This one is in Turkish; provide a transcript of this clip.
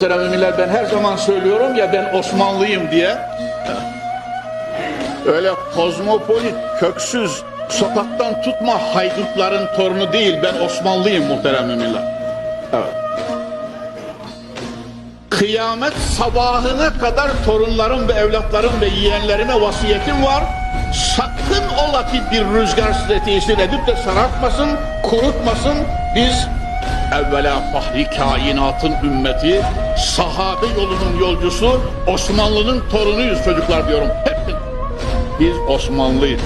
Muhteremimler ben her zaman söylüyorum ya ben Osmanlıyım diye. Öyle kozmopolit, köksüz, sokaktan tutma haydutların torunu değil. Ben Osmanlıyım muhteremimler. Evet. Kıyamet sabahına kadar torunlarım ve evlatlarım ve yeğenlerime vasiyetim var. Sakın ola ki bir rüzgar size tesir edip de sarartmasın, kurutmasın. Biz evvela fahri kainatın ümmeti, sahabe yolunun yolcusu, Osmanlı'nın torunuyuz çocuklar diyorum. Hep biz Osmanlıyız.